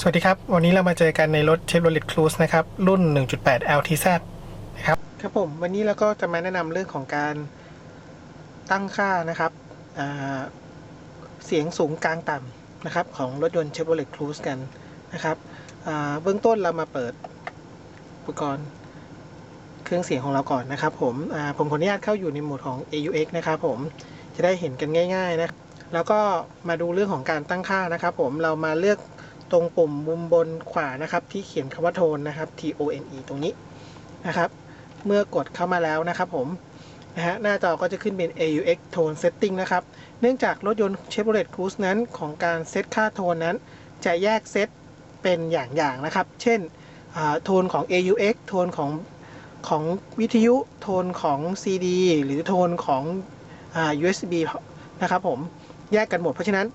สวัสดีครับ วันนี้เรามาเจอกันในรถ Chevrolet Cruze นะครับ รุ่น 1.8 LTZ นะครับ ครับผม วันนี้เราก็จะมาแนะนำเรื่องของการตั้งค่านะครับ เสียงสูงกลางต่ำนะครับ ของรถยนต์ Chevrolet Cruze กันนะครับ เบื้องต้นเรามาเปิดอุปกรณ์เครื่องเสียงของเราก่อนนะครับผมผมขออนุญาตเข้าอยู่ในโหมดของ AUX นะครับผม จะได้เห็นกันง่าย ๆ นะ แล้วก็มาดูเรื่องของการตั้งค่านะครับผม เรามาเลือก ตรงปุ่มมุมบนขวานะครับ ที่เขียนคำว่าโทนนะครับ T O N E ตรงนี้นะครับ เมื่อกดเข้ามาแล้วนะครับผมนะฮะหน้าจอก็จะขึ้นเป็น AUX Tone Setting นะครับ เนื่องจากรถยนต์ Chevrolet Cruze นั้นของการเซตค่าโทนนั้น จะแยกเซตเป็นอย่างๆนะครับ เช่นโทนของ AUX โทนของของวิทยุโทนของ CD หรือโทนของอ USB นะครับผมแยกกันหมด เพราะฉะนั้น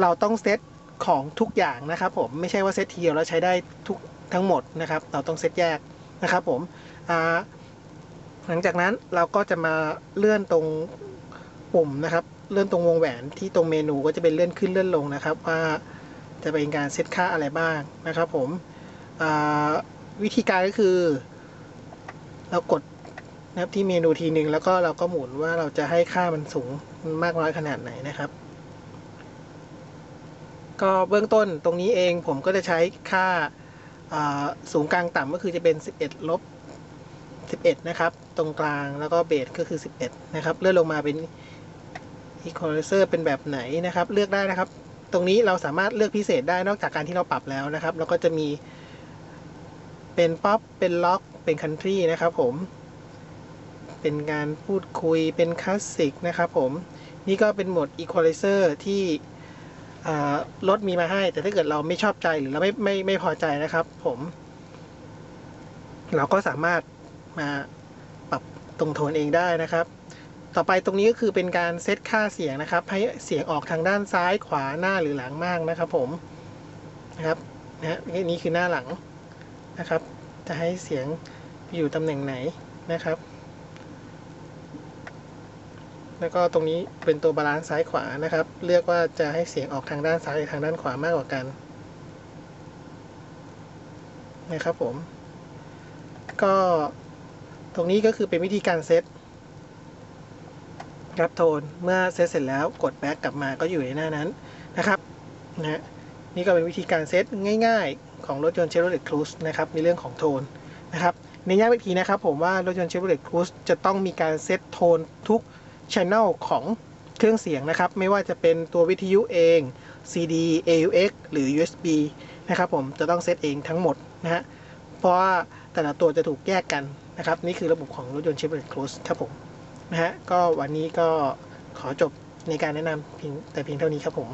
เราต้องเซต ของทุกอย่างนะครับผมไม่ใช่ว่าเซตทีเดียวแล้วใช้ได้ทุกทั้งหมดนะครับ เราต้องเซตแยกนะครับผมหลังจากนั้นเราก็จะมาเลื่อนตรงปุ่มนะครับ เลื่อนตรงวงแหวนที่ตรงเมนูก็จะเป็นเลื่อนขึ้นเลื่อนลงนะครับ ว่าจะเป็นการเซตค่าอะไรบ้างนะครับ ผมวิธีการก็คือ เรากดนะครับที่เมนูทีหนึ่งแล้วก็เราก็หมุนว่าเราจะให้ค่ามันสูงมากน้อยขนาดไหนนะครับ ก็เบื้องต้นตรงนี้เองผมก็จะใช้ค่าสูงกลางต่ำก็คือจะเป็น 11 ลบ 11 นะครับ ตรงกลางแล้วก็เบสก็คือ 11 นะครับ เลื่อนลงมาเป็น equalizer เป็นแบบไหนนะครับ เลือกได้นะครับ ตรงนี้เราสามารถเลือกพิเศษได้นอกจากการที่เราปรับแล้วนะครับแล้วก็จะมีเป็นป๊อปเป็นล็อกเป็นคันทรีนะครับผม เป็นการพูดคุยเป็นคลาสสิกนะครับผม นี่ก็เป็นโหมด equalizer ที่ รถมีมาให้ แต่ถ้าเกิดเราไม่ชอบใจหรือเราไม่ไม่ไม่พอใจนะครับ ผม เราก็สามารถมาปรับตรงโทนเองได้นะครับ ต่อไปตรงนี้ก็คือเป็นการเซตค่าเสียงนะครับ ให้เสียงออกทางด้านซ้ายขวาหน้าหรือหลังมากนะครับ ผมนะครับนะฮะนี่คือหน้าหลังนะครับ จะให้เสียงอยู่ตำแหน่งไหนนะครับ แล้วก็ตรงนี้เป็นตัวบาลานซ์ซ้ายขวานะครับ เลือกว่าจะให้เสียงออกทางด้านซ้ายหรือทางด้านขวามากกว่ากันนะครับผม ก็ตรงนี้ก็คือเป็นวิธีการเซตรับโทนเมื่อเซตเสร็จแล้วกดแบ็กกลับมาก็อยู่ในหน้านั้นนะครับนะนี่ก็เป็นวิธีการเซตง่าย ๆ ของรถยนต์ Chevrolet Cruze นะครับในเรื่องของโทนนะครับในย้ำอีกทีนะครับผมว่ารถยนต์ Chevrolet Cruze จะต้องมีการเซตโทนทุก channel ของเครื่องเสียงนะครับ ไม่ว่าจะเป็นตัววิทยุเอง CD AUX หรือ USB นะครับผมจะต้องเซตเองทั้งหมดนะฮะเพราะว่าแต่ละตัวจะถูกแยกกันนะครับ นี่คือระบบของรถยนต์ Chevrolet Cruze ครับผมนะฮะก็วันนี้ก็ขอจบในการแนะนำเพียงแต่เพียงเท่านี้ครับผม